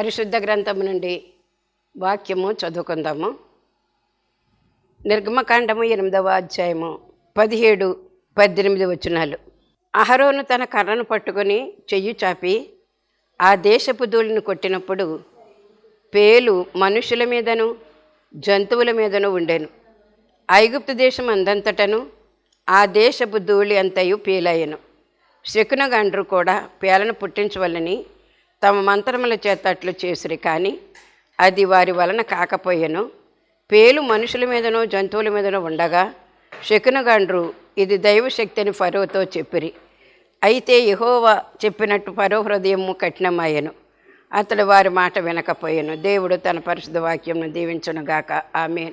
పరిశుద్ధ గ్రంథము నుండి వాక్యము చదువుకుందాము. నిర్గమకాండము ఎనిమిదవ అధ్యాయము పదిహేడు పద్దెనిమిది వచనాలు. అహరోను తన కర్రను పట్టుకొని చెయ్యి చాపి ఆ దేశపు ధూళిని కొట్టినప్పుడు పేలు మనుషుల మీదను జంతువుల మీదను ఉండెను. ఐగుప్తు దేశం అందంతటను ఆ దేశపు ధూళి అంతయు పేలయ్యను శకునగండ్రు కూడా పేలను పుట్టించవలని తమ మంత్రముల చేత అట్లు చేసిరి కానీ అది వారి వలన కాకపోయెను. పేలు మనుషుల మీదనో జంతువుల మీదనో ఉండగా శకునగండ్రు ఇది దైవశక్తిని ఫరోతో చెప్పిరి. అయితే యహోవా చెప్పినట్టు ఫరో హృదయము కఠినమాయెను. అతడు వారి మాట వినకపోయాను. దేవుడు తన పరిశుద్ధ వాక్యంను దీవించునుగాక ఆమె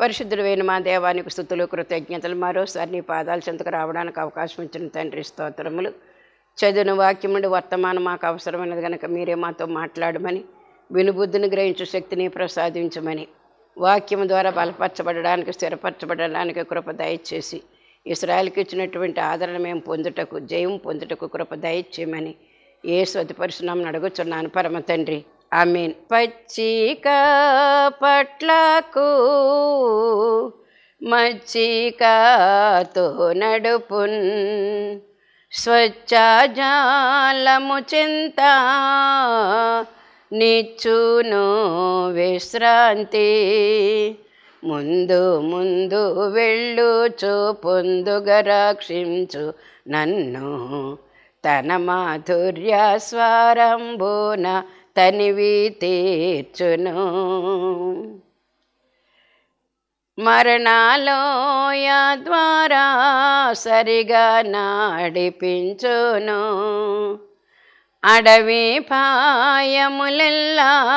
పరిశుద్ధుడైన మా దేవానికి స్థుతులు కృతజ్ఞతలు. మరోసారి నీ పాదాల చెంతకు రావడానికి అవకాశం ఇచ్చిన తండ్రి స్తోత్రములు. చదివిన వాక్యముడు వర్తమానం మాకు అవసరమైనది కనుక మీరే మాతో మాట్లాడమని వినుబుద్ధిని గ్రహించు శక్తిని ప్రసాదించమని వాక్యం ద్వారా బలపరచబడడానికి స్థిరపరచబడడానికి కృప దయచేసి ఇస్రాయల్కి ఇచ్చినటువంటి ఆదరణ మేము పొందుటకు జయం పొందుటకు కృప దయచేయమని ఏ స్వతిపరుశునామని అడుగుచున్నాను. పరమ తండ్రి మీన్ పచ్చిక పట్లకు మచ్చికతో నడుపున్ స్వచ్ఛజాలము చింత నిచ్చును విశ్రాంతి. ముందు ముందు వెళ్ళుచు పొందుగ రక్షించు నన్ను. తన మాధుర్య స్వరంబున తనివి తీర్చును. మరణాలోయ ద్వారా సరిగా నాడిపించును. అడవి పాయములెల్లా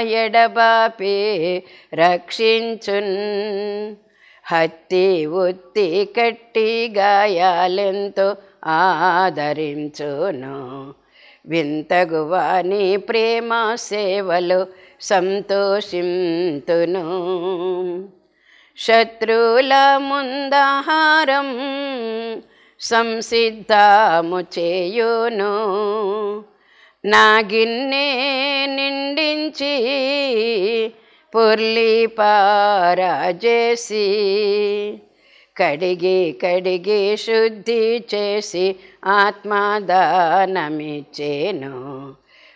ఎడబాపి రక్షించున్. హత్తి ఉత్తి కట్టి గాయాలెంతో ఆదరించును. వింతగువాని ప్రేమ సేవలు సంతోషింతును. శత్రుల ముందహారం సంసిద్ధము చేయును. నా గిన్నె నిండించి పుర్లి పారాజేసి కడిగి కడిగి శుద్ధి చేసి ఆత్మదానమిచ్చేను.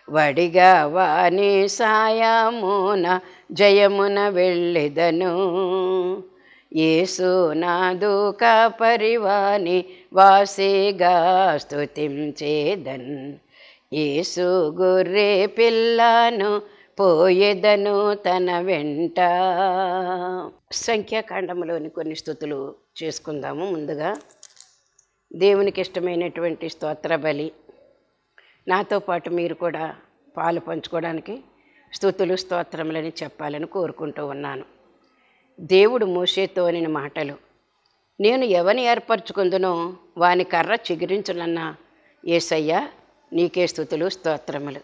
వడిగా వాని సాయమున జయమున వెళ్ళెదను. ఏసునాదు పరివాని వాసిగా స్తుతించేదన్. ఏసు గొర్రె పిల్లను పోయేదను తన వెంట. సంఖ్యాకాండంలోని కొన్ని స్థుతులు చేసుకుందాము ముందుగా. దేవునికి ఇష్టమైనటువంటి స్తోత్ర బలి నాతో పాటు మీరు కూడా పాలు పంచుకోవడానికి స్థుతులు స్తోత్రములని చెప్పాలని కోరుకుంటూ ఉన్నాను. దేవుడు మోసేతోని మాటలు నేను ఎవని ఏర్పరచుకుందునో వాని కర్ర చిగురించునన్న ఏసయ్య నీకే స్థుతులు స్తోత్రములు.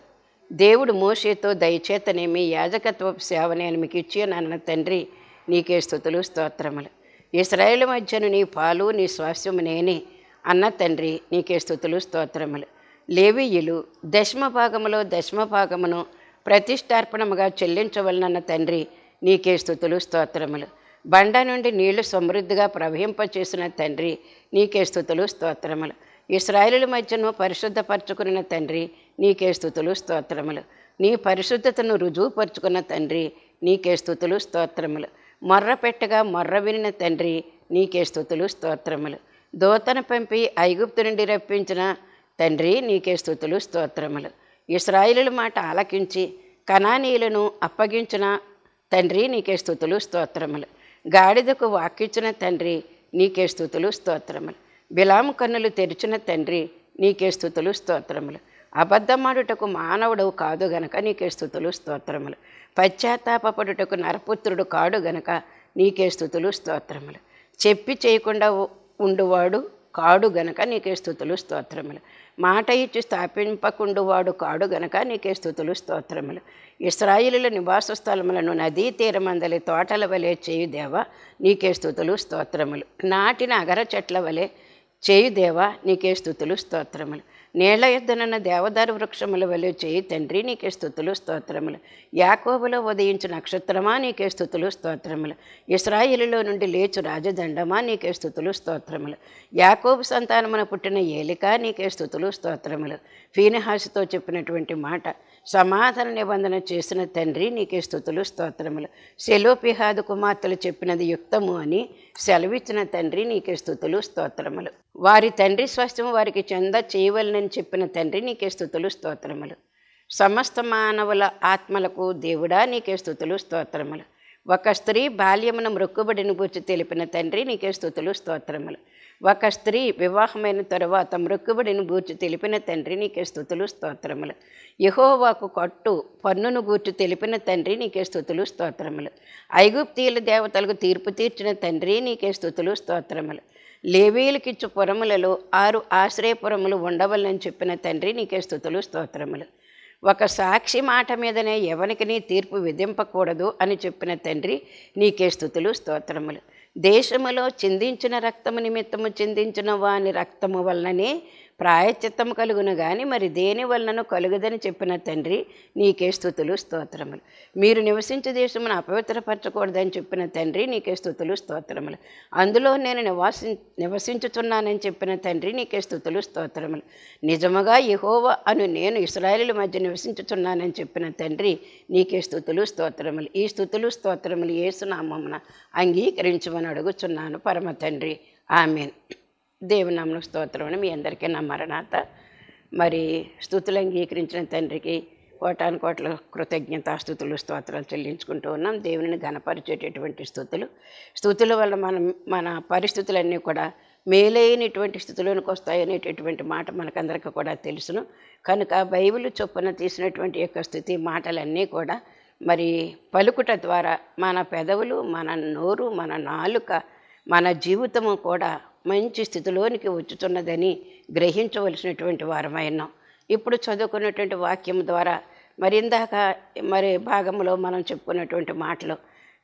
దేవుడు మోసేతో దయచేతనేమి యాజకత్వ సేవ నేను మీకు ఇచ్చానన్న తండ్రి నీకే స్థుతులు స్తోత్రములు. ఇస్రాయేల్ మధ్యను నీ పాలు నీ స్వాస్యము నేనే అన్న తండ్రి నీకే స్థుతులు స్తోత్రములు. లేవీయులు దశమభాగములో దశమభాగమును దశమ భాగమును ప్రతిష్టార్పణముగా చెల్లించవలనన్న తండ్రి నీకే స్థుతులు స్తోత్రములు. బండ నుండి నీళ్ళు సమృద్ధిగా ప్రవహింపచేసిన తండ్రి నీకే స్థుతులు స్తోత్రములు. ఇస్రాయేలుల మధ్యను పరిశుద్ధపరచుకున్న తండ్రి నీకే స్థుతులు స్తోత్రములు. నీ పరిశుద్ధతను రుజువుపరుచుకున్న తండ్రి నీకే స్థుతులు స్తోత్రములు. మొర్ర పెట్టగా మొర్ర వినిన తండ్రి నీకే స్థుతులు స్తోత్రములు. దోతను పంపి ఐగుప్తు నుండి రప్పించిన తండ్రి నీకే స్థుతులు స్తోత్రములు. ఇస్రాయిలుల మాట ఆలకించి కణానీయులను అప్పగించిన తండ్రి నీకే స్థుతులు స్తోత్రములు. గాడిదకు వాకిచ్చిన తండ్రి నీకే స్థుతులు స్తోత్రములు. బిలాము కన్నులు తెరిచిన తండ్రి నీకే స్థుతులు స్తోత్రములు. అబద్ధమాడుటకు మానవుడు కాదు గనక నీకే స్థుతులు స్తోత్రములు. పశ్చాత్తాపడుటకు నరపుత్రుడు కాడు గనక నీకే స్థుతులు స్తోత్రములు. చెప్పి చేయకుండా ఉండువాడు కాడు గనక నీకే స్థుతులు స్తోత్రములు. మాట ఇచ్చి స్థాపింపకుండు వాడు కాడు గనక నీకే స్థుతులు స్తోత్రములు. ఇస్రాయిలుల నివాస స్థలములను నదీ తీరమందలి తోటల వలె చేయు దేవా నీకే స్థుతులు స్తోత్రములు. నాటిన అగర చెట్ల వలె చేయు దేవా నీకే స్థుతులు స్తోత్రములు. నీళ్ళ యుద్ధనన్న దేవదారు వృక్షముల వలె చేయి తండ్రి నీకే స్థుతులు స్తోత్రములు. యాకోబులో ఉదయించు నక్షత్రమా నీకే స్థుతులు స్తోత్రములు. ఇస్రాయిలులో నుండి లేచు రాజదండమా నీకే స్థుతులు స్తోత్రములు. యాకోబు సంతానమున పుట్టిన ఏలిక నీకే స్థుతులు స్తోత్రములు. ఫీనహాసుతో చెప్పినటువంటి మాట సమాధాన నిబంధన చేసిన తండ్రి నీకే స్థుతులు స్తోత్రములు. సెలోపిహాదు కుమార్తెలు చెప్పినది యుక్తము అని సెలవిచ్చిన తండ్రి నీకే స్థుతులు స్తోత్రములు. వారి తండ్రి స్వాస్థ్యం వారికి చెంద చేయవలనని చెప్పిన తండ్రి నీకే స్థుతులు స్తోత్రములు. సమస్త మానవుల ఆత్మలకు దేవుడా నీకే స్థుతులు స్తోత్రములు. ఒక స్త్రీ బాల్యమున మృక్కుబడిని గురించి తెలిపిన తండ్రి నీకే స్థుతులు స్తోత్రములు. ఒక స్త్రీ వివాహమైన తరువాత మృక్కుబడిని గూర్చి తెలిపిన తండ్రి నీకే స్థుతులు స్తోత్రములు. యహోవాకు కట్టు పన్నును గూర్చి తెలిపిన తండ్రి నీకే స్థుతులు స్తోత్రములు. ఐగుప్తీయుల దేవతలకు తీర్పు తీర్చిన తండ్రి నీకే స్థుతులు స్తోత్రములు. లేవీలకిచ్చు పురములలో ఆరు ఆశ్రయపురములు ఉండవలని చెప్పిన తండ్రి నీకే స్థుతులు స్తోత్రములు. ఒక సాక్షి మాట మీదనే ఎవరికి నీ తీర్పు విధింపకూడదు అని చెప్పిన తండ్రి నీకే స్థుతులు స్తోత్రములు. దేశములో చిందించిన రక్తము నిమిత్తము చిందించిన వాని రక్తము వలననే ప్రాయశ్చిత్తము కలుగును గాని మరి దేని వలనను కలుగుదని చెప్పిన తండ్రి నీకే స్థుతులు స్తోత్రములు. మీరు నివసించే దేశమును అపవిత్రపరచకూడదని చెప్పిన తండ్రి నీకే స్థుతులు స్తోత్రములు. అందులో నేను నివాసి నివసించుతున్నానని చెప్పిన తండ్రి నీకే స్థుతులు స్తోత్రములు. నిజముగా యహోవ అను నేను ఇస్రాయేలు మధ్య నివసించుతున్నానని చెప్పిన తండ్రి నీకే స్థుతులు స్తోత్రములు. ఈ స్థుతులు స్తోత్రములు ఏసునామమున అంగీకరించమని అడుగుచున్నాను. పరమ తండ్రి. ఆమెన్. దేవునామను స్తోత్రం మీ అందరికీ నా మరణాత. మరి స్థుతులు అంగీకరించిన తండ్రికి కోటాను కోట్ల కృతజ్ఞత స్థుతులు స్తోత్రాలు చెల్లించుకుంటూ ఉన్నాం. దేవుని ఘనపరిచేటటువంటి స్థుతులు. స్థుతుల వల్ల మనం మన పరిస్థితులన్నీ కూడా మేలైనటువంటి స్థితిలోనికి వస్తాయనేటటువంటి మాట మనకందరికీ కూడా తెలుసును. కనుక బైబిల్ చొప్పున తీసినటువంటి యొక్క స్థితి మాటలన్నీ కూడా మరి పలుకుట ద్వారా మన పెదవులు మన నోరు మన నాలుక మన జీవితము కూడా మంచి స్థితిలోనికి వచ్చుతున్నదని గ్రహించవలసినటువంటి వారమైనాం ఇప్పుడు చదువుకున్నటువంటి వాక్యం ద్వారా మరి ఇందాక మరి భాగంలో మనం చెప్పుకున్నటువంటి మాటలు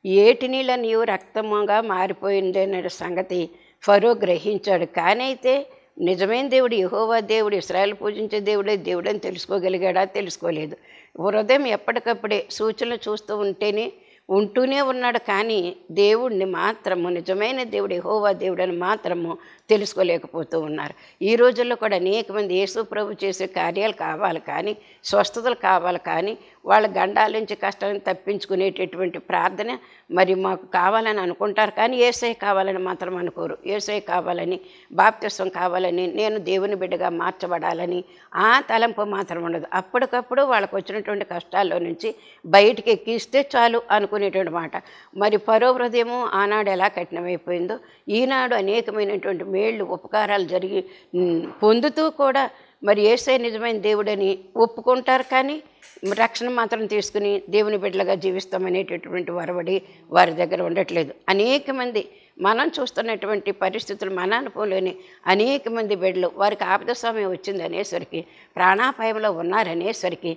ఏటి నీళ్ళ నీవు రక్తముగా మారిపోయింది అనే సంగతి ఫరో గ్రహించాడు. కానీ అయితే నిజమైన దేవుడు యహోవా దేవుడు ఇస్రాయల్ పూజించే దేవుడే దేవుడు అని తెలుసుకోగలిగాడా? తెలుసుకోలేదు. హృదయం ఎప్పటికప్పుడే సూచనలు చూస్తూ ఉంటేనే ఉంటూనే ఉన్నాడు. కానీ దేవుడిని మాత్రము నిజమైన దేవుడు హోవా దేవుడని మాత్రము తెలుసుకోలేకపోతూ ఉన్నారు. ఈ రోజుల్లో కూడా అనేక మంది యేసు ప్రభు చేసే కార్యాలు కావాలి కానీ స్వస్థతలు కావాలి కానీ వాళ్ళ గండాల నుంచి కష్టాలను తప్పించుకునేటటువంటి ప్రార్థన మరి మాకు కావాలని అనుకుంటారు కానీ ఏసై కావాలని మాత్రం అనుకోరు. ఏసై కావాలని బాప్తిస్వం కావాలని నేను దేవుని బిడ్డగా మార్చబడాలని ఆ తలంపు మాత్రం ఉండదు. అప్పటికప్పుడు వాళ్ళకు వచ్చినటువంటి కష్టాల్లో నుంచి బయటికి ఎక్కిస్తే చాలు అనుకునేటువంటి మాట. మరి పరో హృదయము ఆనాడు ఎలా కఠినమైపోయిందో ఈనాడు అనేకమైనటువంటి వేళ్ళు ఉపకారాలు జరిగి పొందుతూ కూడా మరి ఏసే నిజమైన దేవుడని ఒప్పుకుంటారు కానీ రక్షణ మాత్రం తీసుకుని దేవుని బిడ్డలుగా జీవిస్తామనేటటువంటి వరవడి వారి దగ్గర ఉండట్లేదు. అనేక మంది మనం చూస్తున్నటువంటి పరిస్థితులు మన అనుభవంలోని అనేక మంది బిడ్డలు వారికి ఆపద సమయం వచ్చింది అనేసరికి ప్రాణాపాయంలో ఉన్నారనేసరికి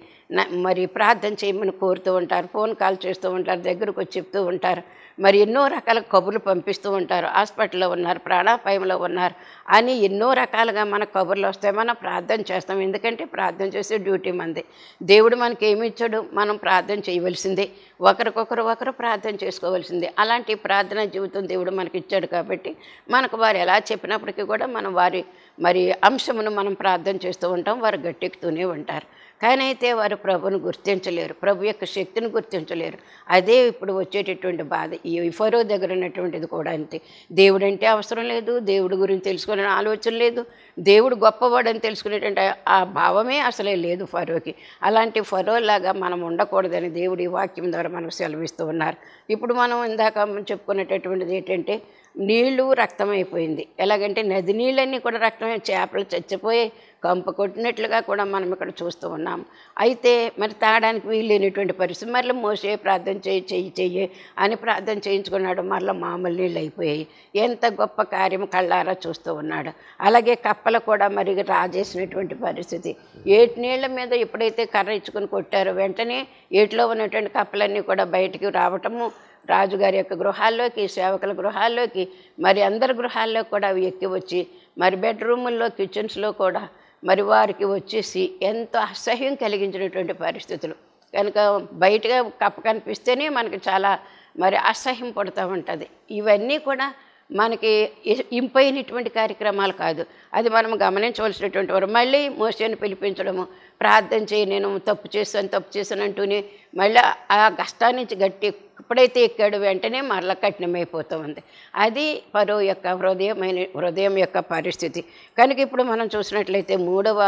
మరి ప్రార్థన చేయమని కోరుతూ ఉంటారు ఫోన్ కాల్ చేస్తూ ఉంటారు దగ్గరకు వచ్చి చెప్తూ ఉంటారు మరి ఎన్నో రకాల కబుర్లు పంపిస్తూ ఉంటారు హాస్పిటల్లో ఉన్నారు ప్రాణాపాయంలో ఉన్నారు అని ఎన్నో రకాలుగా మన కబుర్లు వస్తాయి మనం ప్రార్థన చేస్తాం. ఎందుకంటే ప్రార్థన చేసే డ్యూటీ మంది దేవుడు మనకి ఏమి ఇచ్చాడు? మనం ప్రార్థన చేయవలసిందే. ఒకరికొకరు ఒకరు ప్రార్థన చేసుకోవాల్సిందే. అలాంటి ప్రార్థన జీవితం దేవుడు మనకి ఇచ్చాడు కాబట్టి మనకు వారు ఎలా చెప్పినప్పటికీ కూడా మనం వారి మరి అంశమును మనం ప్రార్థన చేస్తూ ఉంటాం వారు గట్టెక్కుతూనే ఉంటారు. కానీ అయితే వారు ప్రభుని గుర్తించలేరు ప్రభు యొక్క శక్తిని గుర్తించలేరు. అదే ఇప్పుడు వచ్చేటటువంటి బాధ. ఈ ఫరో దగ్గర ఉన్నటువంటిది కూడా అంతే. దేవుడు అంటే అవసరం లేదు దేవుడి గురించి తెలుసుకునే ఆలోచన లేదు దేవుడు గొప్పవాడని తెలుసుకునేటువంటి ఆ భావమే అసలే లేదు ఫరోకి. అలాంటి ఫరోలాగా మనం ఉండకూడదని దేవుడి వాక్యం ద్వారా మనకు సెలవిస్తూ ఉన్నారు. ఇప్పుడు మనం ఇందాక చెప్పుకునేటటువంటిది ఏంటంటే నీళ్ళు రక్తం అయిపోయింది ఎలాగంటే నది నీళ్ళన్నీ కూడా రక్తమే చేపలు చచ్చిపోయి కంప కొట్టినట్లుగా కూడా మనం ఇక్కడ చూస్తూ ఉన్నాం. అయితే మరి తాగడానికి వీలైనటువంటి పరిస్థితి మరల మోసే ప్రార్థన చేయి చెయ్యి చెయ్యి అని ప్రార్థన చేయించుకున్నాడు. మరల మామూలు నీళ్ళు అయిపోయాయి. ఎంత గొప్ప కార్యం కళ్ళారా చూస్తూ ఉన్నాడు. అలాగే కప్పలు కూడా మరి రాజేసినటువంటి పరిస్థితి. ఏటి నీళ్ళ మీద ఎప్పుడైతే కర్ర ఇచ్చుకొని కొట్టారో వెంటనే ఏటిలో ఉన్నటువంటి కప్పలన్నీ కూడా బయటికి రావటము రాజుగారి యొక్క గృహాల్లోకి సేవకుల గృహాల్లోకి మరి అందరి గృహాల్లో కూడా అవి ఎక్కి వచ్చి మరి బెడ్రూముల్లో కిచెన్స్లో కూడా మరి వారికి వచ్చేసి ఎంతో అసహ్యం కలిగించినటువంటి పరిస్థితులు. కనుక బయటగా కప్ప కనిపిస్తేనే మనకి చాలా మరి అసహ్యం పడుతూ ఉంటుంది. ఇవన్నీ కూడా మనకి ఇంపైనటువంటి కార్యక్రమాలు కాదు. అది మనం గమనించవలసినటువంటి వారు. మళ్ళీ మోసేను పిలిపించడము ప్రార్థన చేయి నేను తప్పు చేశాను తప్పు చేశాను అంటూనే మళ్ళీ ఆ కష్టాన్నించి నుంచి గట్టి ఎప్పుడైతే ఎక్కాడు వెంటనే మరల కఠినమైపోతూ ఉంది అది పరో యొక్క హృదయమైన హృదయం యొక్క పరిస్థితి. కనుక ఇప్పుడు మనం చూసినట్లయితే మూడవ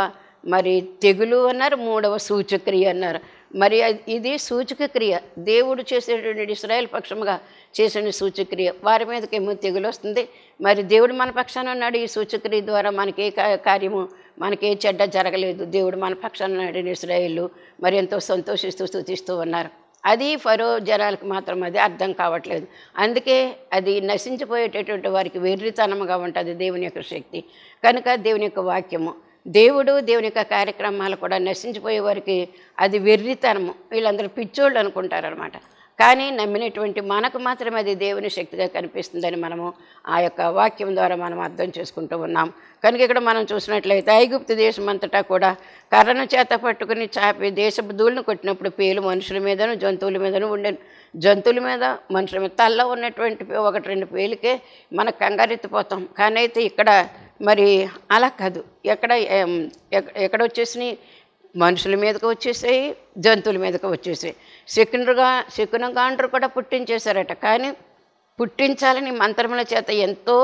మరి తెగులు అన్నారు మూడవ సూచక్రియ అన్నారు. మరి అది- ఇది సూచక క్రియ. దేవుడు చేసేటువంటి ఇస్రాయల్ పక్షముగా చేసిన సూచక్రియ వారి మీదకేమో తెగులు వస్తుంది. మరి దేవుడు మన పక్షాన ఉన్నాడు. ఈ సూచక్రియ ద్వారా మనకి ఏ కార్యము మనకి ఏ చెడ్డ జరగలేదు. దేవుడు మన పక్షాన ఉన్నాడు ఇస్రాయేళ్ళు మరి ఎంతో సంతోషిస్తూ స్థుతిస్తూ ఉన్నారు. అది ఫరో జనాలకు మాత్రం అది అర్థం కావట్లేదు. అందుకే అది నశించిపోయేటటువంటి వారికి వెర్రితనముగా ఉంటుంది దేవుని యొక్క శక్తి. కనుక దేవుని యొక్క వాక్యము దేవుడు దేవుని యొక్క కార్యక్రమాలు కూడా నశించిపోయే వారికి అది వెర్రితనము. వీళ్ళందరూ పిచ్చోళ్ళు అనుకుంటారనమాట కానీ నమ్మినటువంటి మనకు మాత్రమే అది దేవుని శక్తిగా కనిపిస్తుందని మనము ఆ యొక్క వాక్యం ద్వారా మనం అర్థం చేసుకుంటూ ఉన్నాం. కనుక ఇక్కడ మనం చూసినట్లయితే ఐగుప్తు దేశం అంతటా కూడా కర్రను చేత పట్టుకుని చాపి దేశపు ధూళిని కొట్టినప్పుడు పేలు మనుషుల మీదను జంతువుల మీదను ఉండే జంతువుల మీద మనుషుల మీద తల్లో ఉన్నటువంటి ఒకటి రెండు పేలుకే మనకు కంగారెత్తిపోతాం. కానీ అయితే ఇక్కడ మరి అలా కాదు. ఎక్కడ ఎక్కడ వచ్చేసినాయి? మనుషుల మీదకి వచ్చేసాయి జంతువుల మీదకి వచ్చేసాయి. శకునుగా శకునగాండ్రు కూడా పుట్టించేశారట. కానీ పుట్టించాలని మంత్రముల చేత ఎంతో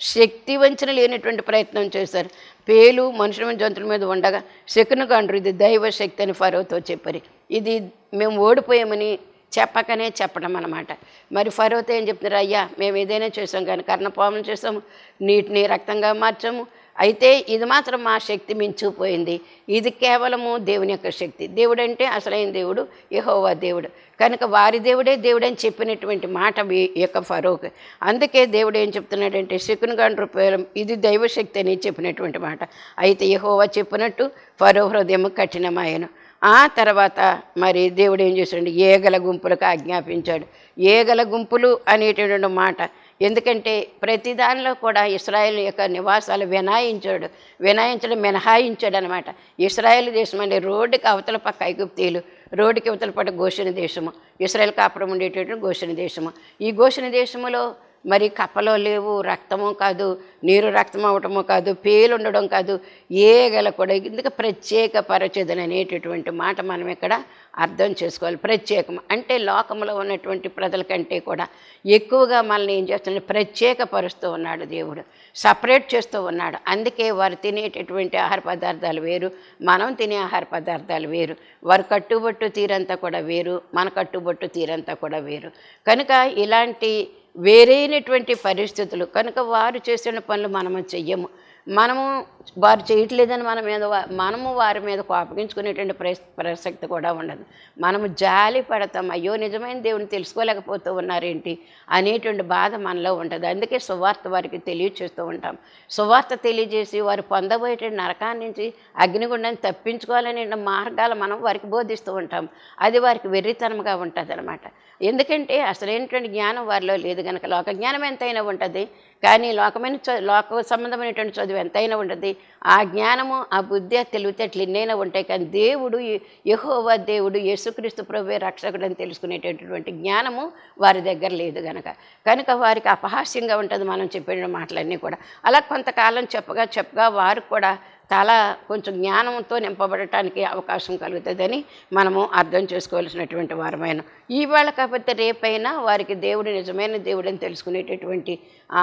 శక్తి వంచన లేనటువంటి ప్రయత్నం చేశారు. పేలు మనుషుల మీద జంతువుల మీద ఉండగా శకునగాండ్రు ఇది దైవ శక్తి అని ఫరోతో చెప్పారు. ఇది మేము ఓడిపోయామని చెప్పకనే చెప్పడం అనమాట మరి ఫరోతో ఏం చెప్తున్నారు అయ్యా మేము ఏదైనా చేసాం కానీ కర్ణపాములు చేసాము నీటిని రక్తంగా మార్చాము. అయితే ఇది మాత్రం మా శక్తి మించిపోయింది. ఇది కేవలము దేవుని యొక్క శక్తి. దేవుడు అంటే అసలైన దేవుడు యహోవా దేవుడు. కనుక వారి దేవుడే దేవుడని చెప్పినటువంటి మాట ఈ యొక్క ఫరోక్. అందుకే దేవుడు ఏం చెప్తున్నాడంటే శకునుగాండ్రు రూపాయలు ఇది దైవశక్తి అని చెప్పినటువంటి మాట. అయితే యహోవా చెప్పినట్టు ఫరో హృదయం కఠినమాయను. ఆ తర్వాత మరి దేవుడు ఏం చేశాడు ఏగల గుంపులకు ఆజ్ఞాపించాడు. ఏగల గుంపులు అనేటటువంటి మాట. ఎందుకంటే ప్రతి దానిలో కూడా ఇస్రాయేల్ యొక్క నివాసాలు వినాయించాడు. వినాయించడం మినహాయించాడు అనమాట ఇస్రాయేల్ దేశం అంటే రోడ్డుకి అవతల పక్క ఐగుప్తీయులు రోడ్డుకి అవతల పక్క గోషణ దేశము ఇస్రాయేల్ కాపురం ఉండేటటువంటి గోషణ దేశము. ఈ గోషణ దేశములో మరి కప్పలో లేవు రక్తము కాదు నీరు రక్తం అవటము కాదు పేలు ఉండడం కాదు ఏగల కూడా ఇందుకు ప్రత్యేక పరచేదని అనేటటువంటి మాట మనం ఇక్కడ అర్థం చేసుకోవాలి. ప్రత్యేకం అంటే లోకంలో ఉన్నటువంటి ప్రజల కంటే కూడా ఎక్కువగా మనల్ని ఏం చేస్తున్నాడు? ప్రత్యేకపరుస్తూ ఉన్నాడు దేవుడు. సపరేట్ చేస్తూ ఉన్నాడు. అందుకే వారు తినేటటువంటి ఆహార పదార్థాలు వేరు మనం తినే ఆహార పదార్థాలు వేరు. వారు కట్టుబొట్టు తీరంతా కూడా వేరు మన కట్టుబొట్టు తీరంతా కూడా వేరు. కనుక ఇలాంటి వేరైనటువంటి పరిస్థితులు. కనుక వారు చేసిన పనులు మనము చెయ్యము. మనము వారు చేయట్లేదని మన మీద మనము వారి మీద కోపగించుకునేటువంటి ప్రసక్తి కూడా ఉండదు. మనము జాలి పడతాం. అయ్యో నిజమైన దేవుని తెలుసుకోలేకపోతూ ఉన్నారేంటి? అనేటువంటి బాధ మనలో ఉంటుంది. అందుకే సువార్త వారికి తెలియచేస్తూ ఉంటాం. సువార్త తెలియజేసి వారు పొందబోయేటువంటి నరకాన్ని నుంచి అగ్నిగుండాన్ని తప్పించుకోవాలనే మార్గాలు మనం వారికి బోధిస్తూ ఉంటాం. అది వారికి వెర్రితనంగా ఉంటుంది అనమాట ఎందుకంటే అసలేంటువంటి జ్ఞానం వారిలో లేదు కనుక లోక జ్ఞానం ఎంతైనా ఉంటుంది. కానీ లోకమైన లోక సంబంధమైనటువంటి చదువు ఎంతైనా ఉంటుంది ఆ జ్ఞానము ఆ బుద్ధి ఆ తెలివితేటలు ఎన్నైనా ఉంటాయి. కానీ దేవుడు యహోవా దేవుడు యేసుక్రీస్తు ప్రభువే రక్షకుడు అని తెలుసుకునేటటువంటి జ్ఞానము వారి దగ్గర లేదు గనక. కనుక వారికి అపహాస్యంగా ఉంటుంది మనం చెప్పిన మాటలన్నీ కూడా. అలా కొంతకాలం చెప్పగా చెప్పగా వారు కూడా చాలా కొంచెం జ్ఞానంతో నింపబడటానికి అవకాశం కలుగుతుందని మనము అర్థం చేసుకోవాల్సినటువంటి వారమైన. ఈవేళ కాకపోతే రేపైనా వారికి దేవుడు నిజమైన దేవుడని తెలుసుకునేటటువంటి ఆ,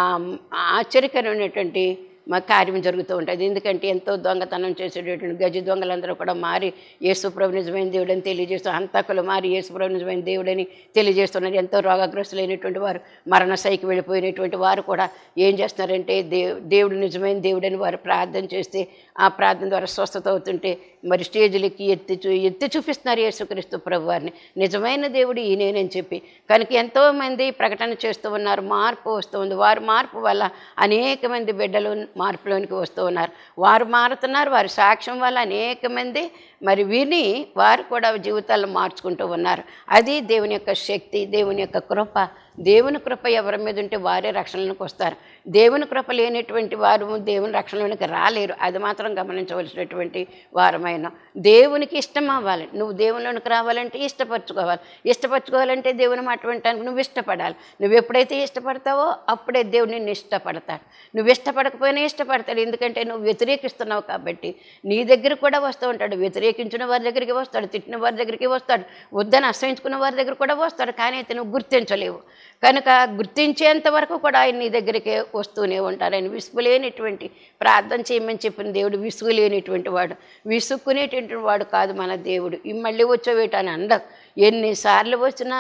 ఆశ్చర్యకరమైనటువంటి మా కార్యం జరుగుతూ ఉంటుంది. ఎందుకంటే ఎంతో దొంగతనం చేసేటటువంటి గజ దొంగలందరూ కూడా మారి యేసుప్రభు నిజమైన దేవుడని తెలియజేస్తూ హంతకులు మారి యేసుప్రభు నిజమైన దేవుడని తెలియజేస్తున్నారు. ఎంతో రోగగ్రస్తులైనటువంటి వారు మరణ సైకి వెళ్ళిపోయినటువంటి వారు కూడా ఏం చేస్తున్నారంటే దేవు దేవుడు నిజమైన దేవుడని వారు ప్రార్థన చేస్తే ఆ ప్రార్థన ద్వారా స్వస్థత అవుతుంటే మరి స్టేజ్లకి ఎత్తి చూ ఎత్తి చూపిస్తున్నారు యేసుక్రీస్తు ప్రభు వారిని నిజమైన దేవుడు ఈయనేనని చెప్పి. కనుక ఎంతోమంది ప్రకటన చేస్తూ ఉన్నారు మార్పు వస్తూ ఉంది. వారి మార్పు వల్ల అనేక మంది బిడ్డలు మార్పులోనికి వస్తూ ఉన్నారు. వారు మారుతున్నారు వారి సాక్ష్యం వల్ల అనేక మంది మరి విని వారు కూడా జీవితాలను మార్చుకుంటూ ఉన్నారు. అది దేవుని యొక్క శక్తి దేవుని యొక్క కృప. దేవుని కృప ఎవరి మీద ఉంటే వారే రక్షణలకు వస్తారు. దేవుని కృప లేనటువంటి వారు దేవుని రక్షణలోనికి రాలేరు. అది మాత్రం గమనించవలసినటువంటి వారమైన దేవునికి ఇష్టం అవ్వాలి. నువ్వు దేవునిలోనికి రావాలంటే ఇష్టపరచుకోవాలి. ఇష్టపరచుకోవాలంటే దేవుని మాట వినటానికి నువ్వు ఇష్టపడాలి. నువ్వు ఎప్పుడైతే ఇష్టపడతావో అప్పుడే దేవుడు నిన్ను ఇష్టపడతాడు. నువ్వు ఇష్టపడకపోయినా ఇష్టపడతాడు. ఎందుకంటే నువ్వు వ్యతిరేకిస్తున్నావు కాబట్టి నీ దగ్గర కూడా వస్తూ ఉంటాడు. వ్యతిరేకించిన వారి దగ్గరికి వస్తాడు. తిట్టిన వారి దగ్గరికి వస్తాడు. వద్దని అసహించుకున్న వారి దగ్గర కూడా వస్తాడు. కానీ అయితే నువ్వు గుర్తించలేవు. కనుక గుర్తించేంత వరకు కూడా ఆయన నీ దగ్గరికే వస్తూనే ఉంటారు ఆయన విసుగు లేనిటువంటి ప్రార్థన చేయమని చెప్పిన దేవుడు విసుగు లేనిటువంటి వాడు. విసుక్కునేటువంటి వాడు కాదు మన దేవుడు. ఈ మళ్ళీ వచ్చేవేట అని అందం. ఎన్నిసార్లు వచ్చినా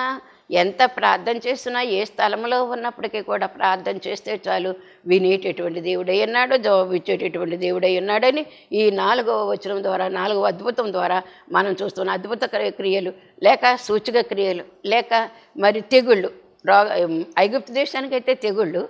ఎంత ప్రార్థన చేసినా ఏ స్థలంలో ఉన్నప్పటికీ కూడా ప్రార్థన చేస్తే చాలు వినేటటువంటి దేవుడై ఉన్నాడు జవాబు ఇచ్చేటటువంటి దేవుడై ఉన్నాడని ఈ నాలుగవ వచనం ద్వారా నాలుగవ అద్భుతం ద్వారా మనం చూస్తున్న అద్భుత క్రియలు లేక సూచక క్రియలు లేక మరి తెగుళ్ళు రోగ ఐగుప్తు దేశానికి అయితే తెగుళ్ళు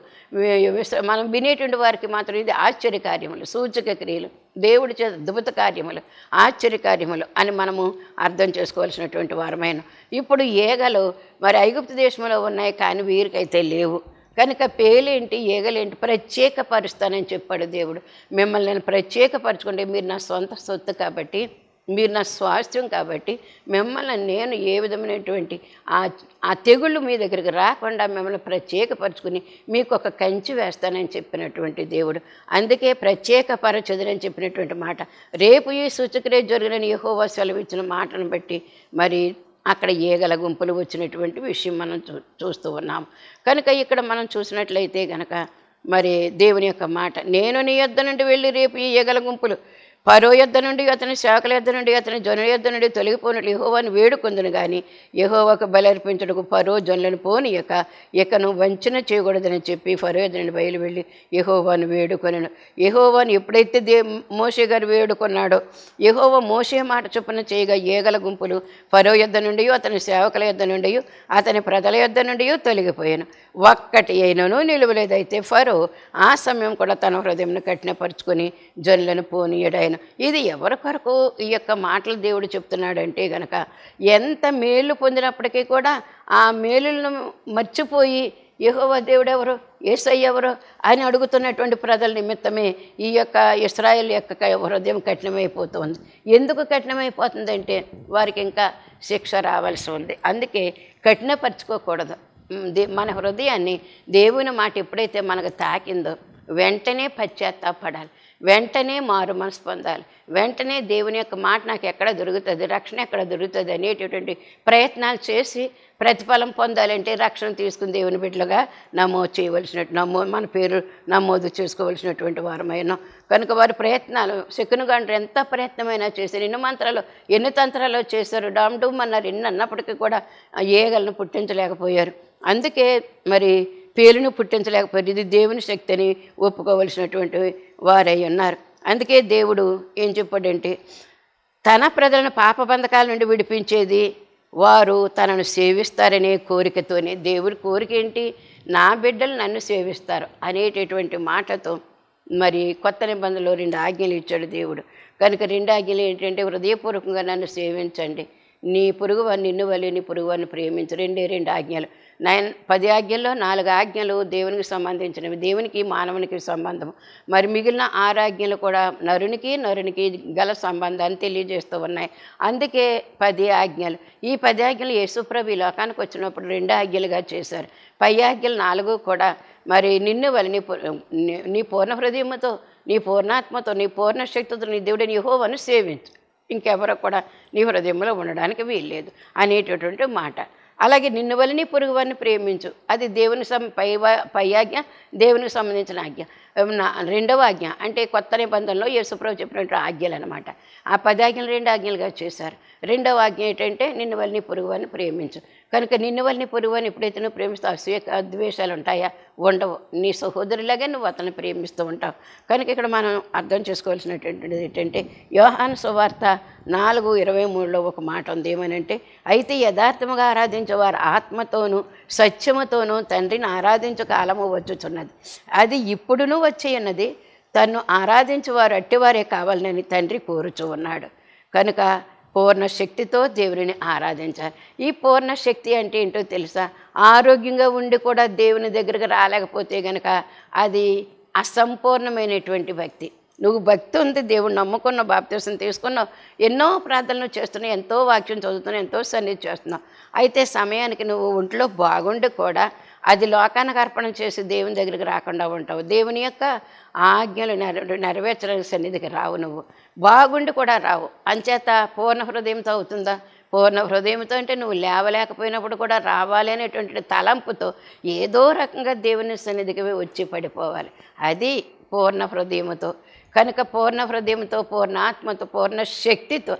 మనం వినేటువంటి వారికి మాత్రం ఇది ఆశ్చర్య కార్యములు సూచక క్రియలు దేవుడి చే అద్భుత కార్యములు ఆశ్చర్య కార్యములు అని మనము అర్థం చేసుకోవాల్సినటువంటి వారమైన. ఇప్పుడు ఏగలు మరి ఐగుప్తు దేశంలో ఉన్నాయి కానీ వీరికైతే లేవు. కనుక పేలేంటి ఏగలేంటి ప్రత్యేకపరుస్తానని చెప్పాడు దేవుడు. మిమ్మల్ని నేను ప్రత్యేకపరచుకుంటే మీరు నా సొంత సొత్తు కాబట్టి మీరు నా స్వాస్థ్యం కాబట్టి మిమ్మల్ని నేను ఏ విధమైనటువంటి ఆ ఆ తెగుళ్ళు మీ దగ్గరికి రాకుండా మిమ్మల్ని ప్రత్యేకపరచుకుని మీకు ఒక కంచి వేస్తానని చెప్పినటువంటి దేవుడు. అందుకే ప్రత్యేక పరచుదని చెప్పినటువంటి మాట. రేపు ఈ సూచకరే జరిగిన యహోవా సెలవిచ్చిన మాటను బట్టి మరి అక్కడ ఏగల గుంపులు వచ్చినటువంటి విషయం మనం చూ చూస్తూ ఉన్నాం. కనుక ఇక్కడ మనం చూసినట్లయితే కనుక మరి దేవుని యొక్క మాట నేను నీ యొద్ద నుండి వెళ్ళి రేపు ఈ ఏగల గుంపులు పరో యొద్ద నుండి అతని శాఖల యొద్ద నుండి అతని జనుల యొద్ద నుండి తొలగిపోయినట్లు యహోవాను వేడుకొందును కానీ యహోవాకు బలర్పించడకు పరో జనులను పోనీయక ఇకను వంచన చేయకూడదని చెప్పి ఫరో యొద్ద నుండి బయలు వెళ్ళి యహోవాను వేడుకొనను. యహోవాను ఎప్పుడైతే దే మోషే గారు వేడుకొన్నాడో యహోవ మోషే మాట చొప్పున చేయగా ఏగల గుంపులు ఫరో యొద్ద నుండి అతని సేవకుల యొద్ద నుండి అతని ప్రజల యొద్ద నుండి తొలగిపోయాను. ఒక్కటి అయినను నిలువలేదైతే ఫరో ఆ సమయం కూడా తన హృదయంను కఠినపరుచుకొని జనులను పోనీయడాయన ఇది ఎవరి కొరకు ఈ యొక్క మాటలు దేవుడు చెప్తున్నాడంటే గనక ఎంత మేలు పొందినప్పటికీ కూడా ఆ మేలులను మర్చిపోయి యహోవ దేవుడెవరు ఎవరు ఎవరు అని అడుగుతున్నటువంటి ప్రజల నిమిత్తమే ఈ యొక్క ఇస్రాయేల్ యొక్క హృదయం కఠినమైపోతుంది. ఎందుకు కఠినమైపోతుందంటే వారికి ఇంకా శిక్ష రావాల్సి ఉంది. అందుకే కఠినపరచుకోకూడదు. దే- మన హృదయాన్ని దేవుని మాట ఎప్పుడైతే మనకు తాకిందో వెంటనే పశ్చాత్తాపడాలి. వెంటనే మారు మనసు పొందాలి. వెంటనే దేవుని యొక్క మాట నాకు ఎక్కడ దొరుకుతుంది రక్షణ ఎక్కడ దొరుకుతుంది అనేటటువంటి ప్రయత్నాలు చేసి ప్రతిఫలం పొందాలంటే రక్షణ తీసుకుని దేవుని బిడ్డలుగా నమోదు చేయవలసిన నమో మన పేరు నమోదు చేసుకోవలసినటువంటి వారమైనా. కనుక వారి ప్రయత్నాలు శకునుగండ్రు ఎంత ప్రయత్నమైనా చేశారు ఎన్ని మంత్రాలు ఎన్ని తంత్రాలు చేశారు డామ్ డూమ్ అన్నారు ఎన్ని అన్నప్పటికీ కూడా ఏగలను పుట్టించలేకపోయారు. అందుకే మరి పేలును పుట్టించలేకపోయారు ఇది దేవుని శక్తి అని ఒప్పుకోవలసినటువంటి వారై ఉన్నారు. అందుకే దేవుడు ఏం చెప్పాడంటే తన ప్రజలను పాప బంధకాల నుండి విడిపించేది వారు తనను సేవిస్తారనే కోరికతోనే. దేవుడి కోరిక ఏంటి? నా బిడ్డలు నన్ను సేవిస్తారు అనేటటువంటి మాటతో మరి కొత్త నిబంధనలో రెండు ఆజ్ఞలు ఇచ్చాడు దేవుడు. కనుక రెండు ఆజ్ఞలు ఏంటంటే హృదయపూర్వకంగా నన్ను సేవించండి. నీ పురుగు వారిని నిన్ను వల్లి నీ పురుగు వారిని ప్రేమించు. రెండే రెండు ఆజ్ఞలు. నైన్ పది ఆజ్ఞల్లో నాలుగు ఆజ్ఞలు దేవునికి సంబంధించినవి. దేవునికి మానవునికి సంబంధం మరి మిగిలిన ఆరు ఆజ్ఞలు కూడా నరునికి నరునికి గల సంబంధాన్ని తెలియజేస్తూ ఉన్నాయి. అందుకే పది ఆజ్ఞలు. ఈ పది ఆజ్ఞలు యేసుప్రభు ఈ లోకానికి వచ్చినప్పుడు రెండు ఆజ్ఞలుగా చేశారు. పై ఆజ్ఞలు నాలుగు కూడా మరి నిన్ను వలని నీ నీ- పూర్ణ హృదయముతో నీ పూర్ణాత్మతో నీ పూర్ణ శక్తితో నీ దేవుడిని యహోవను సేవించు. ఇంకెవరో కూడా నీ హృదయంలో ఉండడానికి వీల్లేదు అనేటటువంటి మాట. అలాగే నిన్ను వలని నీ పొరుగు వారిని ప్రేమించు. అది దేవుని సం పై పై ఆజ్ఞ దేవునికి సంబంధించిన ఆజ్ఞ. రెండవ ఆజ్ఞ అంటే కొత్త నిబంధనలో యేసుప్రభు చెప్పినటువంటి ఆజ్ఞలు అనమాట ఆ పది ఆజ్ఞలు రెండు ఆజ్ఞలుగా చేశారు. రెండవ ఆజ్ఞ ఏంటంటే నిన్ను వలని పురుగు పొరుగు వారిని ప్రేమించు. కనుక నిన్ను వల్ల నీ పొరుగు వారిని ఎప్పుడైతే నువ్వు ప్రేమిస్తావు అసూయ ద్వేషాలు ఉంటాయా ఉండవు. నీ సహోదరులాగే నువ్వు అతను ప్రేమిస్తూ ఉంటావు. కనుక ఇక్కడ మనం అర్థం చేసుకోవాల్సినటువంటిది ఏంటంటే యోహాన్ సువార్త నాలుగు ఇరవై మూడులో ఒక మాట ఉంది. ఏమనంటే అయితే యథార్థముగా ఆరాధించే వారు ఆత్మతోనూ సత్యముతోనూ తండ్రిని ఆరాధించు కాలము వచ్చుచున్నది. అది ఇప్పుడునూ వచ్చి ఉన్నది. తన్ను ఆరాధించేవారు అట్టివారే కావాలని తండ్రి కోరుచూ ఉన్నాడు కనుక పూర్ణ శక్తితో దేవుని ఆరాధించాలి. ఈ పూర్ణ శక్తి అంటే ఏంటో తెలుసా? ఆరోగ్యంగా ఉండి కూడా దేవుని దగ్గరకు రాలేకపోతే గనక అది అసంపూర్ణమైనటువంటి భక్తి నువ్వు భక్తి ఉంది దేవుడు నమ్ముకున్నావు బాప్తీసం తీసుకున్నావు. ఎన్నో ప్రార్థనలు చేస్తున్నావు ఎంతో వాక్యం చదువుతున్నావు ఎంతో సన్నిధి చేస్తున్నావు. అయితే సమయానికి నువ్వు ఒంట్లో బాగుండి కూడా అది లోకానికి అర్పణ చేసి దేవుని దగ్గరికి రాకుండా ఉంటావు. దేవుని యొక్క ఆజ్ఞలు నెర నెరవేర్చడానికి సన్నిధికి రావు నువ్వు. బాగుండి కూడా రావు. అంచేత పూర్ణ హృదయంతో అవుతుందా? పూర్ణ హృదయంతో అంటే నువ్వు లేవలేకపోయినప్పుడు కూడా రావాలి అనేటువంటి తలంపుతో ఏదో రకంగా దేవుని సన్నిధికి వచ్చి పడిపోవాలి. అది పూర్ణ హృదయముతో. కనుక పూర్ణ హృదయంతో పూర్ణ ఆత్మతో పూర్ణ శక్తితో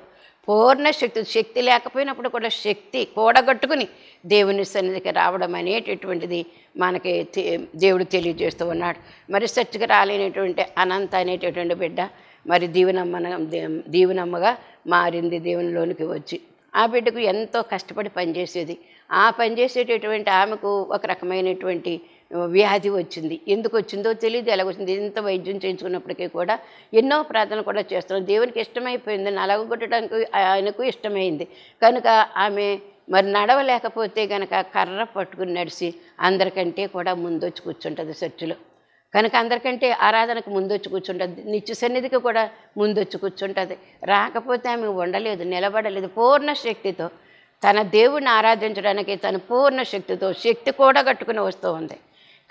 పూర్ణ శక్తి శక్తి లేకపోయినప్పుడు కూడా శక్తి కూడగట్టుకుని దేవుని సన్నిధికి రావడం అనేటటువంటిది మనకి దేవుడు తెలియజేస్తూ ఉన్నాడు. మరి సచ్చుకు రాలేనటువంటి అనంత అనేటటువంటి బిడ్డ మరి దీవెనమ్మన దే- దీవెనమ్మగా మారింది దేవునిలోనికి వచ్చి. ఆ బిడ్డకు ఎంతో కష్టపడి పనిచేసేది. ఆ పనిచేసేటటువంటి ఆమెకు ఒక రకమైనటువంటి వ్యాధి వచ్చింది. ఎందుకు వచ్చిందో తెలియదు ఎలా వచ్చింది ఎంత వైద్యం చేయించుకున్నప్పటికీ కూడా ఎన్నో ప్రార్థన కూడా చేస్తున్నాం. దేవునికి ఇష్టమైపోయింది నలగొట్టడానికి ఆయనకు ఇష్టమైంది. కనుక ఆమె మరి నడవలేకపోతే కనుక కర్ర పట్టుకుని నడిచి అందరికంటే కూడా ముందొచ్చి కూర్చుంటుంది చర్చిలో. కనుక అందరికంటే ఆరాధనకు ముందొచ్చి కూర్చుంటుంది. నిత్య సన్నిధికి కూడా ముందొచ్చి కూర్చుంటుంది. రాకపోతే ఆమె ఉండలేదు నిలబడలేదు. పూర్ణ శక్తితో తన దేవుణ్ణి ఆరాధించడానికి తన పూర్ణ శక్తితో శక్తి కూడా కట్టుకుని వస్తూ ఉంది.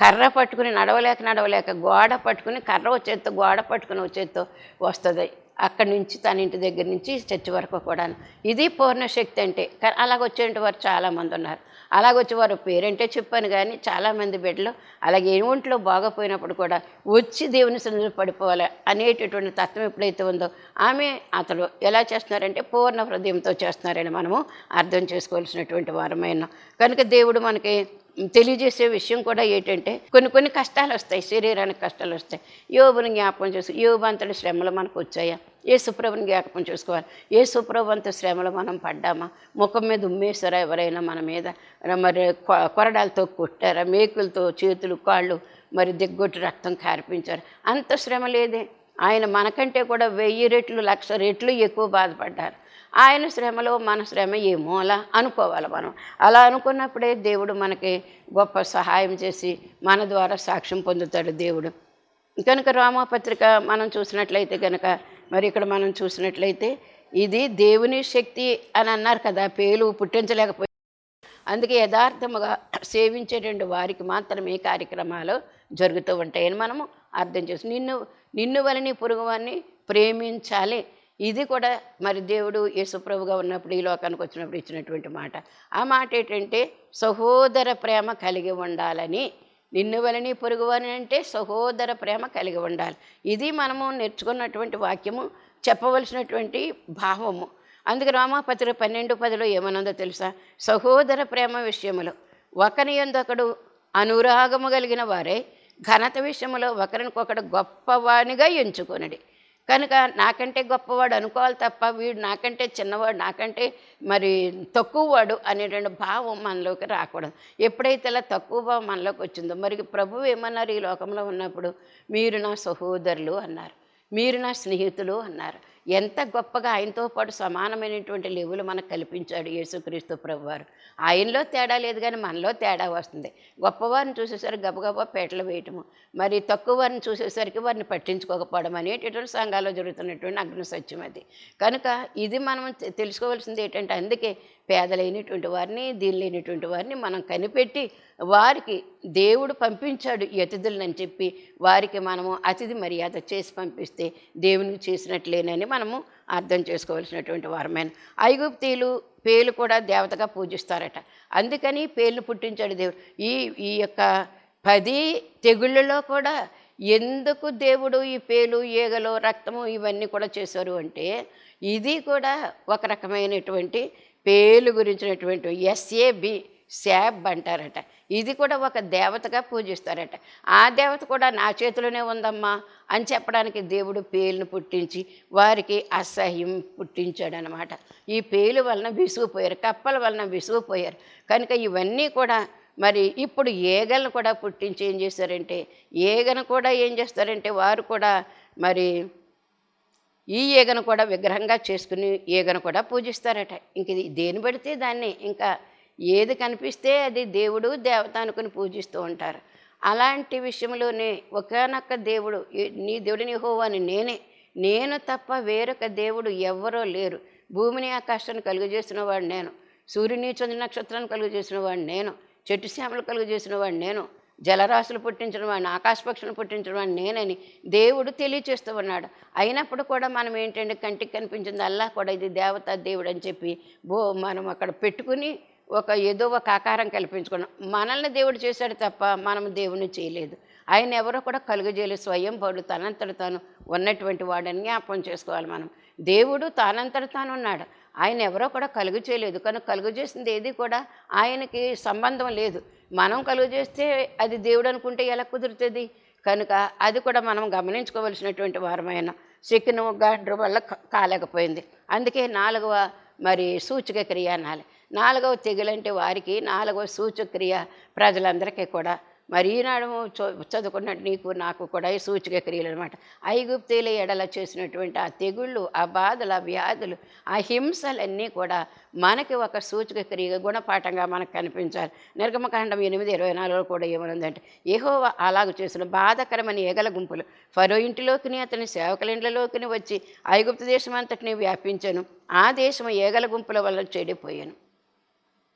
కర్ర పట్టుకుని నడవలేక నడవలేక గోడ పట్టుకుని కర్ర వచ్చేతో గోడ పట్టుకుని వచ్చేతో వస్తుంది. అక్కడి నుంచి తన ఇంటి దగ్గర నుంచి చర్చి వరకు కూడా ఇది పూర్ణ శక్తి అంటే. క- అలాగ వారు చాలామంది ఉన్నారు అలాగొచ్చి వారు పేరంటే చెప్పాను కానీ చాలామంది బిడ్డలు అలాగే ఏ ఒంట్లో బాగపోయినప్పుడు కూడా వచ్చి దేవుని సన్నిధిలో పడిపోవాలి అనేటటువంటి తత్వం ఎప్పుడైతే ఉందో ఆమె అతడు ఎలా చేస్తున్నారంటే పూర్ణ హృదయంతో చేస్తున్నారని మనము అర్థం చేసుకోవాల్సినటువంటి వారమైన. కనుక దేవుడు మనకి తెలియజేసే విషయం కూడా ఏంటంటే కొన్ని కొన్ని కష్టాలు వస్తాయి శరీరానికి కష్టాలు వస్తాయి. యోబుని జ్ఞాపకం చేసి యోబు అంతటి శ్రమలు మనకు వచ్చాయా? ఏ సుప్రభుని జ్ఞాపకం చేసుకోవాలి. ఏ సుప్రభు అంత శ్రమలు మనం పడ్డామా? ముఖం మీద ఉమ్మేశారా ఎవరైనా మన మీద? మరి కొ- కొరడాలతో కొట్టారా? మేకులతో చేతులు కాళ్ళు మరి దిగ్గొట్టి రక్తం కార్పించారు. అంత శ్రమ లేదే. ఆయన మనకంటే కూడా వెయ్యి రెట్లు లక్ష రెట్లు ఎక్కువ బాధపడ్డారు. ఆయన శ్రమలో మన శ్రమ ఏమో అలా అనుకోవాలి మనం. అలా అనుకున్నప్పుడే దేవుడు మనకి గొప్ప సహాయం చేసి మన ద్వారా సాక్ష్యం పొందుతాడు దేవుడు. కనుక రామపత్రిక మనం చూసినట్లయితే కనుక మరి ఇక్కడ మనం చూసినట్లయితే ఇది దేవుని శక్తి అని అన్నారు కదా పేలు పుట్టించలేకపోయి. అందుకే యథార్థముగా సేవించేటువంటి వారికి మాత్రమే కార్యక్రమాలు జరుగుతూ ఉంటాయని మనము అర్థం చేసి నిన్ను నిన్ను వలని పొరుగువాన్ని ప్రేమించాలి. ఇది కూడా మరి దేవుడు యేసుప్రభుగా ఉన్నప్పుడు ఈ లోకానికి వచ్చినప్పుడు ఇచ్చినటువంటి మాట. ఆ మాట ఏంటంటే సహోదర ప్రేమ కలిగి ఉండాలని. నిన్ను వలని పొరుగువని అంటే సహోదర ప్రేమ కలిగి ఉండాలి. ఇది మనము నేర్చుకున్నటువంటి వాక్యము చెప్పవలసినటువంటి భావము. అందుకే రామాపత్రిక పన్నెండు పదిలో ఏమనుందో తెలుసా? సహోదర ప్రేమ విషయములో ఒకరి ఒకడు అనురాగము కలిగిన వారే ఘనత విషయంలో ఒకరినికొకడు గొప్పవానిగా ఎంచుకొనడి. కనుక నాకంటే గొప్పవాడు అనుకోవాలి తప్ప వీడు నాకంటే చిన్నవాడు నాకంటే మరి తక్కువవాడు అనేటువంటి భావం మనలోకి రాకూడదు. ఎప్పుడైతే ఇలా తక్కువ భావం మనలోకి వచ్చిందో మరి ప్రభువు ఏమన్నారు ఈ లోకంలో ఉన్నప్పుడు? మీరు నా సహోదరులు అన్నారు. మీరు నా స్నేహితులు అన్నారు. ఎంత గొప్పగా ఆయనతో పాటు సమానమైనటువంటి లెవులు మనకు కల్పించాడు యేసుక్రీస్తు ప్రభువారు. ఆయనలో తేడా లేదు కానీ మనలో తేడా వస్తుంది. గొప్పవారిని చూసేసరికి గబగబా పేటలు వేయటము మరి తక్కువ వారిని చూసేసరికి వారిని పట్టించుకోకపోవడం అనేటటువంటి సంఘాల్లో జరుగుతున్నటువంటి అగ్ని సత్యం అది. కనుక ఇది మనం తెలుసుకోవాల్సింది ఏంటంటే అందుకే పేదలైనటువంటి వారిని దీనిలేనటువంటి వారిని మనం కనిపెట్టి వారికి దేవుడు పంపించాడు ఈ చెప్పి వారికి మనము అతిథి మర్యాద చేసి పంపిస్తే దేవునికి చేసినట్లేనని మనము అర్థం చేసుకోవాల్సినటువంటి వారమైన. ఐగుప్తీలు పేలు కూడా దేవతగా పూజిస్తారట. అందుకని పేలు పుట్టించాడు దేవుడు. ఈ ఈ యొక్క పది తెగుళ్ళలో కూడా ఎందుకు దేవుడు ఈ పేలు ఈగలు రక్తము ఇవన్నీ కూడా చేశారు అంటే ఇది కూడా ఒక రకమైనటువంటి పేలు గురించినటువంటి ఎస్ఏబి శాబ్ అంటారట. ఇది కూడా ఒక దేవతగా పూజిస్తారట. ఆ దేవత కూడా నా చేతిలోనే ఉందమ్మా అని చెప్పడానికి దేవుడు పేలును పుట్టించి వారికి అసహ్యం పుట్టించాడనమాట. ఈ పేలు వలన విసుగుపోయారు కప్పల వలన విసుగుపోయారు. కనుక ఇవన్నీ కూడా మరి ఇప్పుడు ఏగలను కూడా పుట్టించి ఏం చేశారంటే ఏగను కూడా ఏం చేస్తారంటే వారు కూడా మరి ఈ ఈగను కూడా విగ్రహంగా చేసుకుని ఈగను కూడా పూజిస్తారట. ఇంక ఇది దేని పెడితే దాన్ని. ఇంకా ఏది కనిపిస్తే అది దేవుడు దేవత అనుకుని పూజిస్తూ ఉంటారు. అలాంటి విషయంలోనే ఒకనొక్క దేవుడు నీ దేవుడిని హోవాని నేనే. నేను తప్ప వేరొక దేవుడు ఎవరో లేరు. భూమిని ఆకాశాన్ని కలుగజేసిన వాడు నేను. సూర్యుని చంద్ర నక్షత్రాన్ని కలుగజేసిన వాడు నేను. చెట్టు శ్యామలు కలుగజేసిన వాడు నేను. జలరాశులు పుట్టించడం వాడిని ఆకాశపక్షులు పుట్టించడం వాడిని నేనని దేవుడు తెలియచేస్తూ ఉన్నాడు. అయినప్పుడు కూడా మనం ఏంటంటే కంటికి కనిపించింది అల్లా కూడా ఇది దేవత దేవుడు అని చెప్పి బో మనం అక్కడ పెట్టుకుని ఒక ఏదో ఒక ఆకారం కల్పించుకున్నాం. మనల్ని దేవుడు చేశాడు తప్ప మనం దేవుని చేయలేదు. ఆయన ఎవరో కూడా కలుగజేయలేదు. స్వయం పడు తనంతట తాను ఉన్నటువంటి వాడని జ్ఞాపకం చేసుకోవాలి మనం. దేవుడు తానంతట తాను ఉన్నాడు. ఆయన ఎవరో కూడా కలుగు చేయలేదు. కనుక కలుగు చేసింది ఏది కూడా ఆయనకి సంబంధం లేదు. మనం కలుగు చేస్తే అది దేవుడు అనుకుంటే ఎలా కుదురుతుంది? కనుక అది కూడా మనం గమనించుకోవలసినటువంటి వారమైన శకిను గాండ్రు వల్ల క- కాలేకపోయింది. అందుకే నాలుగవ మరి సూచక క్రియ అనాలి. నాలుగవ తెగులంటే వారికి నాలుగవ సూచక క్రియ ప్రజలందరికీ కూడా మరి ఈనాడు చో- చదువుకున్నట్టు నీకు నాకు కూడా సూచిక క్రియలు అనమాట ఐగుప్తీల ఎడల చేసినటువంటి ఆ తెగుళ్ళు ఆ బాధలు ఆ వ్యాధులు ఆ హింసలన్నీ కూడా మనకి ఒక సూచిక క్రియ గుణపాఠంగా మనకు కనిపించాలి. నిర్గమకాండం ఎనిమిది ఇరవై నాలుగులో కూడా ఏమనుందంటే ఏహో అలాగ చేసిన బాధకరమైన ఏగల గుంపులు ఫరో ఇంటిలోకిని అతని సేవకుల ఇంట్లోకిని వచ్చి ఐగుప్తు దేశం అంతటిని వ్యాపించాను. ఆ దేశం ఏగల గుంపుల వల్ల చెడిపోయాను.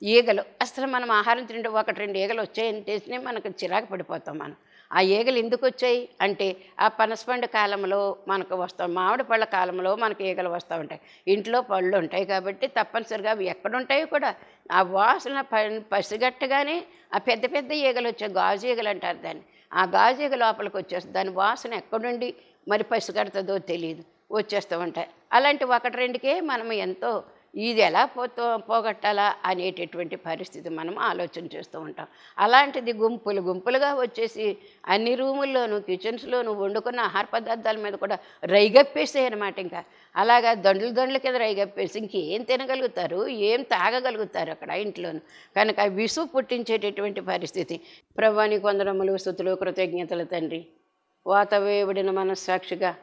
ఈగలు. అసలు మనం ఆహారం తింటే ఒకటి రెండు ఈగలు వచ్చాయని తెలిసినే మనకు చిరాకు పడిపోతాం మనం. ఆ ఈగలు ఎందుకు వచ్చాయి? అంటే ఆ పనసపండు కాలంలో మనకు వస్తాం మామిడి పళ్ళ కాలంలో మనకు ఈగలు వస్తూ ఉంటాయి. ఇంట్లో పళ్ళు ఉంటాయి కాబట్టి తప్పనిసరిగా అవి ఎక్కడుంటాయో కూడా ఆ వాసన ప పసిగట్టగానే ఆ పెద్ద పెద్ద ఈగలు వచ్చే గాజు ఈగలు అంటారు దాన్ని. ఆ గాజు ఈగ లోపలికి వచ్చేస్తుంది. దాని వాసన ఎక్కడుండి మరి పసిగడుతుందో తెలియదు వచ్చేస్తూ ఉంటాయి. అలాంటి ఒకటి రెండుకే మనం ఎంతో ఇది ఎలా పోతో పోగొట్టాలా అనేటటువంటి పరిస్థితి మనం ఆలోచన చేస్తూ ఉంటాం. అలాంటిది గుంపులు గుంపులుగా వచ్చేసి అన్ని రూముల్లోనూ కిచెన్స్లోనూ వండుకున్న ఆహార పదార్థాల మీద కూడా రైగప్పేసాయి అనమాట ఇంకా. అలాగా దండ్లు దండ్ల కింద రైగప్పేసి ఇంకేం తినగలుగుతారు ఏం తాగగలుగుతారు అక్కడ ఇంట్లోనూ. కనుక విసు పుట్టించేటటువంటి పరిస్థితి. ప్రభాని కొందరములు స్థుతులు కృతజ్ఞతలు తండ్రి. వాతవేవుడిన మనస్సాక్షిగా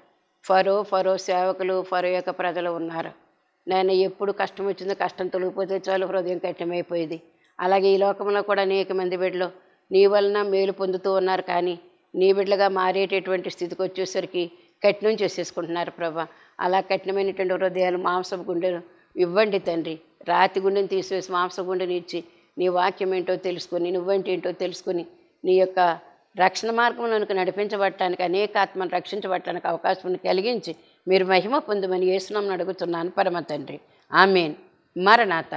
ఫరో ఫరో సేవకులు ఫరో యొక్క ప్రజలు ఉన్నారు. నేను ఎప్పుడు కష్టం వచ్చిందో కష్టం తొలగిపోతే చాలు హృదయం కఠినమైపోయేది. అలాగే ఈ లోకంలో కూడా అనేక మంది బిడ్డలు నీ వలన మేలు పొందుతూ ఉన్నారు కానీ నీ బిడ్డలుగా మారేటటువంటి స్థితికి వచ్చేసరికి కఠినం చేసేసుకుంటున్నారు ప్రభా. అలా కఠినమైనటువంటి హృదయాలు మాంసపు గుండెను ఇవ్వండి తండ్రి. రాతి గుండెని తీసివేసి మాంసపు గుండెని ఇచ్చి నీ వాక్యం ఏంటో తెలుసుకొని నువ్వంటి ఏంటో తెలుసుకొని నీ యొక్క రక్షణ మార్గంలోనికి నడిపించబడటానికి అనేక ఆత్మను రక్షించబడటానికి అవకాశం కలిగించి మీరు మహిమ పొందమని యేసునామని అడుగుతున్నాను పరమ తండ్రి. ఆమెన్. మరణాత.